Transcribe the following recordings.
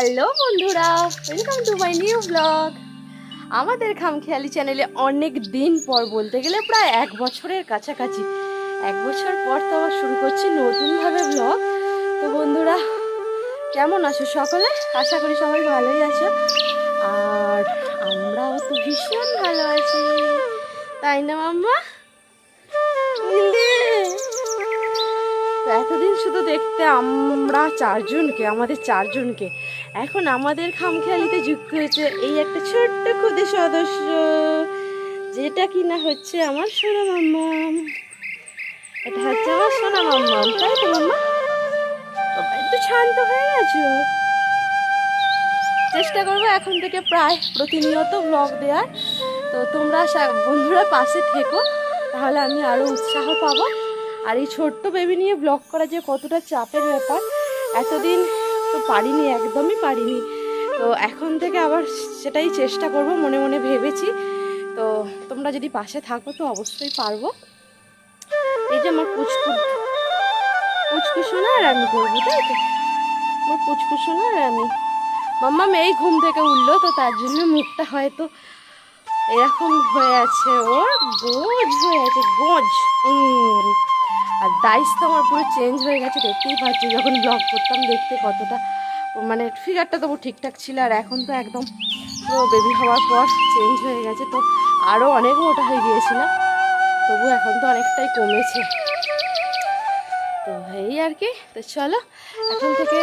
Hello বন্ধুরা welcome to my new blog আমাদের খামখেয়ালি চ্যানেলে অনেক দিন পর বলতে গেলে প্রায় এক বছরের কাছাকাছি। এক বছর পর তো আবার শুরু করছি নতুনভাবে ব্লগ তো বন্ধুরা, কেমন আছো সকলে? আশা করি সবাই ভালোই আছো। আর আমরাও তো ভীষণ ভালো আছি। তাই না মাম্মা? এতদিন শুধু দেখতে আমরা চারজনকে, আমাদের চারজনকে। এখন আমাদের খামখেয়ালিতে যুক্ত হয়েছে এই একটা ছোট্ট ক্ষুদে সদস্য, যেটা কিনা হচ্ছে আমার সোনা মাম্মাম এটা হচ্ছে আমার সোনা মাম্মাম তাই তো মাম্মা? একটু শান্ত হয়ে গেছো চেষ্টা করব এখন থেকে প্রায় প্রতিনিয়ত ব্লগ দেওয়ার। তো তোমরা বন্ধুরা পাশে থেকো, তাহলে আমি আরও উৎসাহ পাবো। আর এই ছোট্ট বেবি নিয়ে ব্লগ করা যে কতটা চাপের ব্যাপার, এতদিন তো পারিনি, একদমই পারিনি। তো এখন থেকে আবার সেটাই চেষ্টা করব, মনে মনে ভেবেছি। তো তোমরা যদি পাশে থাকো তো অবশ্যই পারব। এই যে আমার পুচকু পুচকুসোনা আর আমি করব, তাই তো? আমার পুচকুসোনা আর আমি। মাম্মা মেয়ে ঘুম থেকে উঠল, তো তার জন্য মুখটা হয়তো এরকম হয়ে আছে। ওর গোজ হয়ে আছে, গোজ। আর ডাইস তো আমার পুরো চেঞ্জ হয়ে গেছে, দেখতেই পাচ্ছি যখন ব্লগ করতাম, দেখতে কতটা মানে ফিগারটা তবু ঠিকঠাক ছিল, আর এখন তো একদম পুরো বেবি হওয়ার পর চেঞ্জ হয়ে গেছে, তো আরও অনেক মোটা হয়ে গিয়েছিলাম, তবু এখন তো অনেকটাই কমেছে। তো এই আর কি, তো চলো, এখন থেকে,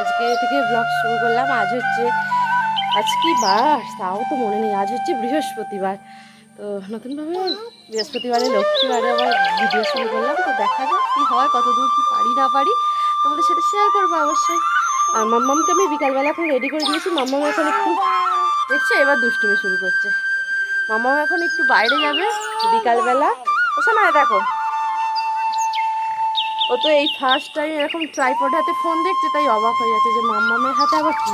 আজকে থেকে ব্লগ শুরু করলাম, আজ হচ্ছে, আজ কি বার? তাও তো মনে নেই, আজ হচ্ছে বৃহস্পতিবার। তো নতুনভাবে বৃহস্পতিবারে লক্ষ্মীবারে আবার ভিডিও শুরু করলাম, তো দেখা যাক কী হয়, কতদূর কি পারি, না পারি। তোমাদের সাথে শেয়ার করব অবশ্যই। আর মাম্মামকে আমি বিকালবেলা এখন রেডি করে দিয়েছি, মাম্মাম এখন একটু দেখছ, এবার দুষ্টুমি শুরু করছে। মাম্মাম এখন একটু বাইরে যাবে বিকালবেলা। ও শোনা দেখো। ও তো এই ফার্স্ট টাইম এরকম ট্রাইপড হাতে ফোন দেখছে, তাই অবাক হয়ে যাচ্ছে যে মাম্মামের হাতে আবার কি?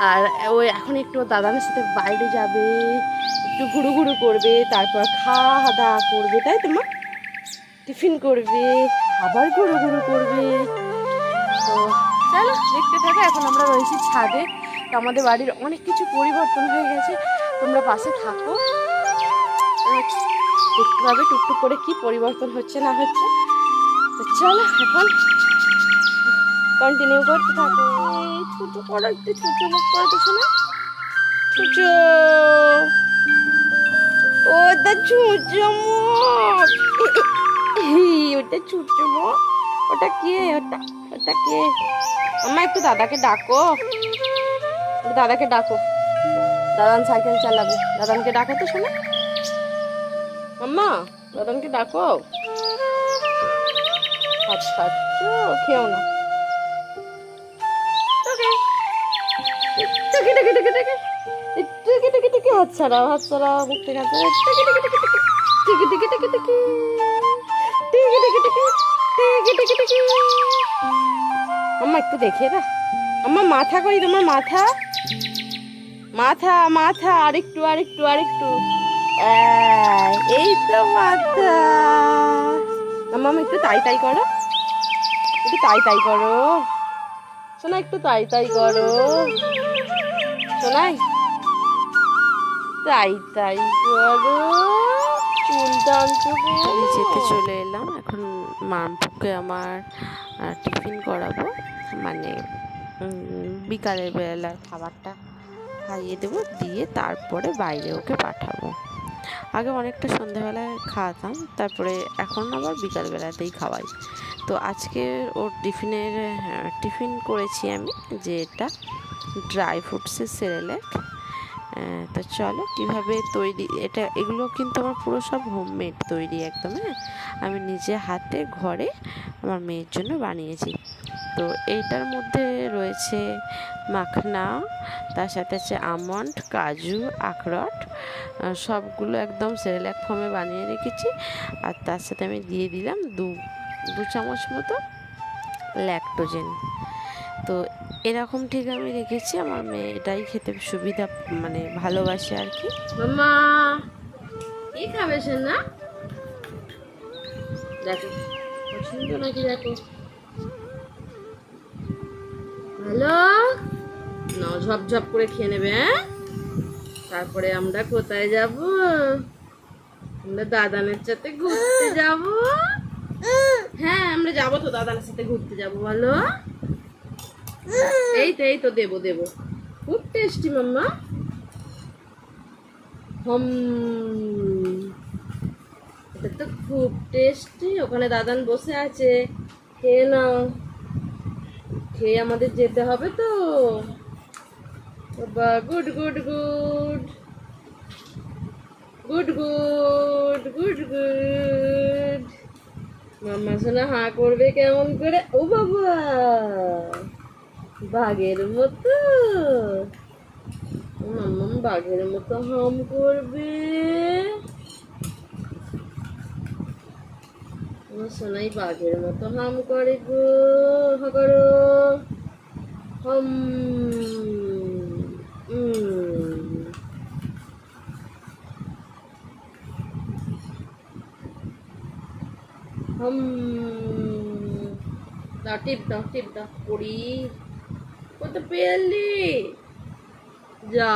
আর ও এখন একটু ওর দাদানের সাথে বাইরে যাবে, একটু ঘুরু ঘুরু করবে, তারপর খাওয়া দাওয়া করবে, তাই তো মা? টিফিন করবে, আবার ঘুরু ঘুরু করবে। তো চলো, দেখতে থাকো, এখন আমরা রয়েছি ছাদে। তো আমাদের বাড়ির অনেক কিছু পরিবর্তন হয়ে গেছে। তোমরা পাশে থাকো। দেখতে পাবে টুকটুক করে কি পরিবর্তন হচ্ছে না হচ্ছে। তো চলো, এখন কন্টিনিউ করতে থাকো। ছোটো করো একটু ছোটো মুখ করো তো শোনা ছোটো। ওটা চুচো মুখ। ওটা চুচো মুখ। ওটা কে? ওটা ওটা কে? আমা একটু দাদাকে ডাকো। দাদাকে ডাকো। দাদান সাইকেল চালাবে। দাদানকে ডাকো তো শোনা। আম্মা দাদানকে ডাকো। আচ্ছা আচ্ছা। খেও না। হাত ছাড়াও হাত ছাড়াও থেকে হাত টুকি টুকি টুকি টুকি টুকি টুকি টুকি টুকি টুকি টুকি আম্মা একটু দেখে না আম্মা মাথা কই তোমার মাথা মাথা মাথা আরেকটু আরেকটু আরেকটু এই, তো মাথা আম্মা একটু তাই তাই করো একটু তাই তাই করো শোনা একটু তাই তাই করো শোনাই তাই তাই করো। যেতে চলে এলাম। এখন মামপুকে আমার টিফিন করাবো। মানে বিকালের বেলার খাবারটা খাইয়ে দেবো। দিয়ে তারপরে বাইরে ওকে পাঠাবো। আগে অনেকটা সন্ধ্যাবেলায় খাওয়াতাম। তারপরে এখন আবার বিকালবেলাতেই খাওয়াই। তো আজকে ওর টিফিনের হ্যাঁ, টিফিন করেছি আমি যে এটা ড্রাই ফ্রুটসের সেরেলেক তো চলো কীভাবে তৈরি, এটা, এগুলো কিন্তু আমার পুরো সব হোমমেড তৈরি একদম হ্যাঁ? আমি নিজে হাতে, ঘরে আমার মেয়ের জন্য বানিয়েছি। তো এইটার মধ্যে রয়েছে মাখনা, তার সাথে আছে আমন্ড, কাজু, আখরট সবগুলো একদম সেরেলাক ফর্মে বানিয়ে রেখেছি। আর তার সাথে আমি দিয়ে দিলাম দু দু চামচ মতো ল্যাকটোজেন তো এরকম ঠিক আমি রেখেছি, আমার মেয়ে এটাই খেতে সুবিধা মানে ভালোবাসে আর কি। মাম্মা, কি খাবে না নাকি হ্যালো ঝপঝপ করে খেয়ে নেবে হ্যাঁ? তারপরে আমরা কোথায় যাব? আমরা দাদানের সাথে ঘুরতে যাব। হ্যাঁ আমরা যাব তো দাদানের সাথে ঘুরতে যাব, বলো। এই তো দেবো দেবো। খুব টেস্টি মাম্মা। হম। এটা তো খুব টেস্টি ওখানে দাদান বসে আছে। খেয়ে নাও। খেয়ে আমাদের যেতে হবে তো। বাবা good good good good good good good মাম্মা সোনা হাঁ করবে কেমন করে? ও বাবা! বাঘের মতো। মাম্মা বাঘের মতো হাম করবে। সোনাই বাঘের মতো হাম করে গো করো। হম। হম। টিপ দাও টিপ দাও, পড়ি। কত পেলি? যা,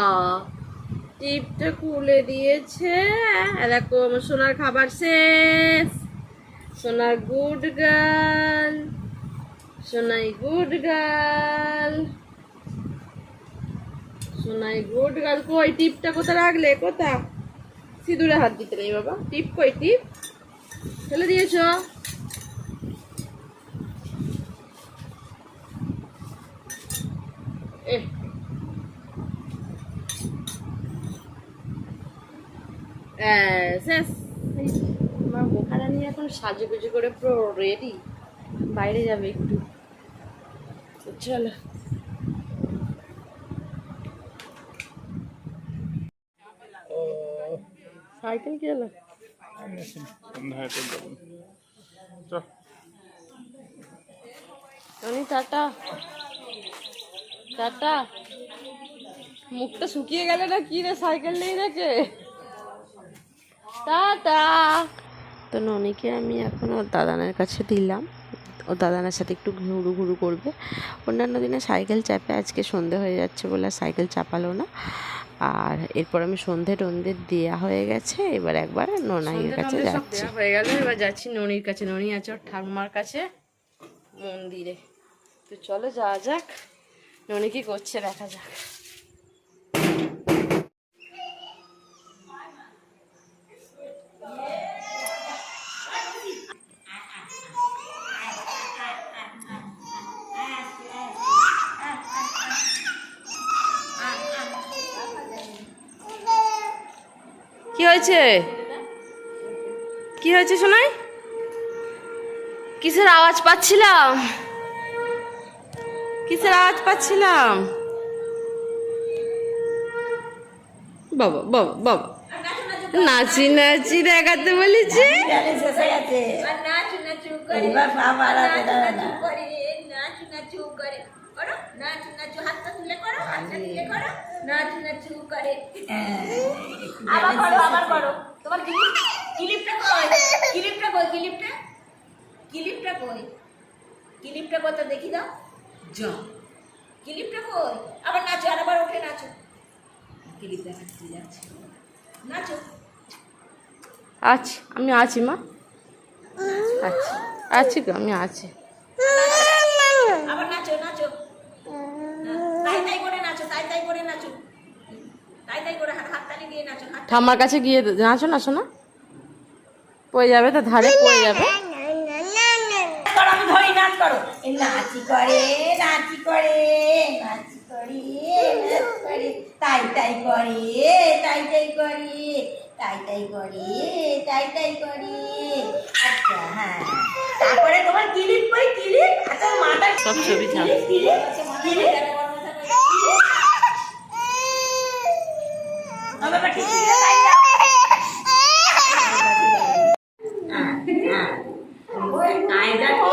টিপটা খুলে দিয়েছে। দেখো, আমার সোনার খাবার শেষ। সোনার গুড গার্ল। সোনাই গুড গার্ল। সোনাই গুড গার্ল কই? টিপটা কোথায় রাখলে? কোথা সিঁদুরে হাত দিতে নেই বাবা। টিপ কই? টিপ। ফেলে দিয়েছ? আমার বোখারা নিয়ে এখন সাজুগুজু করে পুরো রেডি বাইরে যাবে একটু। চলো। সাইকেল কি হলো? টনি টাটা। টাটা। মুখটা শুকিয়ে গেল না কি রে সাইকেল নেই রেখে টাটা তো ননিকে আমি এখন ওর দাদানের কাছে দিলাম। ও দাদানের সাথে একটু ঘুরু ঘুরু করবে। অন্যান্য দিনে সাইকেল চাপে আজকে সন্ধে হয়ে যাচ্ছে বলে আর সাইকেল চাপালো না। আর এরপর আমি সন্ধে টন্ধে দেওয়া হয়ে গেছে। এবার একবার ননাইয়ের কাছে যাচ্ছি। হয়ে গেল। এবার যাচ্ছি ননির কাছে। ননি আছে ওর ঠাকুমার কাছে মন্দিরে। তো চলো যাওয়া যাক। ননি কি করছে দেখা যাক কি হয়েছে কি হয়েছে শোনাই কিসের আওয়াজ পাচ্ছিলাম? কিসের আওয়াজ পাচ্ছিলাম? বাবা বাবা বাবা। নাচি নাচি, দেখাতে বলেছি। তোমার ক্লিপটা কই ক্লিপটা কই ক্লিপটা? ক্লিপটা কই? ক্লিপটা কত দেখি দাও। যা, ক্লিপটা কই? আবার নাচো আর আবার ওঠে নাচো। ক্লিপ দেখাচ্ছি যাচ্ছে। নাচো। আছি আমি আছি মা। আছি। আছি তো আমি আছি। আবার নাচো নাচো। তাই তাই করে নাচো তাই তাই করে নাচো। তাই তাই করে হাত হাততালি দিয়ে নাচো ঠাম্মার কাছে গিয়ে নাচো নাচো না পড়ে যাবে তো ধারে পড়ে যাবে। আমি ধরি নাচ করো। নাচি করে নাচি করে নাচি করে নাচ করে। তাই তাই করে তাই তাই করে তাই তাই করে তাই তাই করে। আচ্ছা হ্যাঁ। তারপরে তোমার ক্লিপ কই? ক্লিপ? আচ্ছা মাথা সব ছবি ছাপ। Clip clip clip. ঠিক আছে তাই যাও হ্যাঁ হ্যাঁ ওই কায়দাটি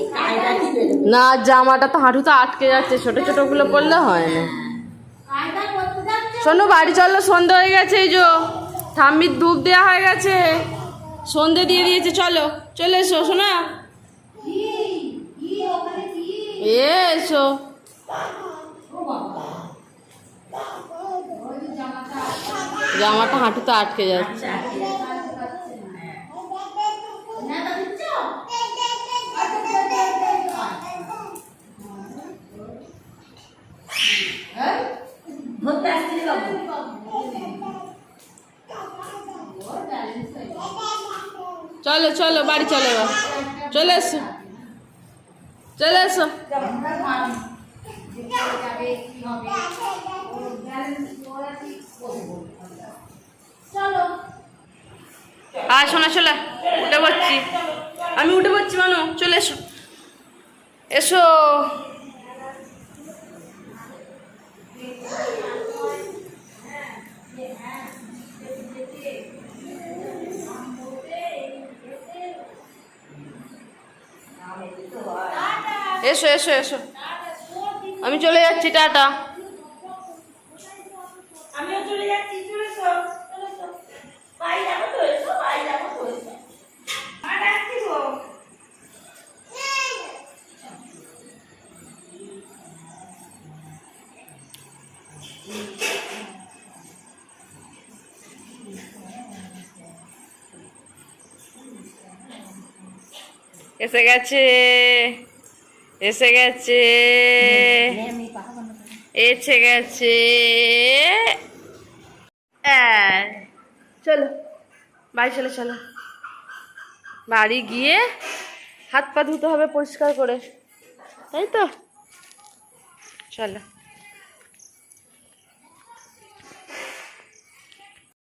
এই কায়দাটি বেরোবে না, জামাটা তো হাঁটুতে আটকে যাচ্ছে, ছোট ছোটগুলো পড়লে হয় না। শোনো, বাড়ি চলো, সন্ধে হয়ে গেছে এই যো। ঠাম্মির ধূপ দেওয়া হয়ে গেছে। সন্ধে দিয়ে দিয়েছে, চলো, চলে এসো, শোনা। এসো। জামাটা হাঁটুতে আটকে যাচ্ছে ধরতে আসছি রে বাবু চলো চলো, বাড়ি চলো চলে এসো। চলে এসো। আর শোনা চলে উঠে পড়ছি। আমি উঠে পড়ছি, মানু, চলে এসো। এসো। এসো এসো এসো। আমি চলে যাচ্ছি টাটা। আমিও চলে যাচ্ছি চলে এসো চলে এসো। বাড়ি যাব তো এসো বাড়ি যাব তো এসো। মা ডাকছি গো। এসে গেছে। এসে গেছে। এসে গেছে। এই, চলো বাড়ি চলো চলো। বাড়ি গিয়ে হাত পা ধুতে হবে পরিষ্কার করে। তাই তো? চলো।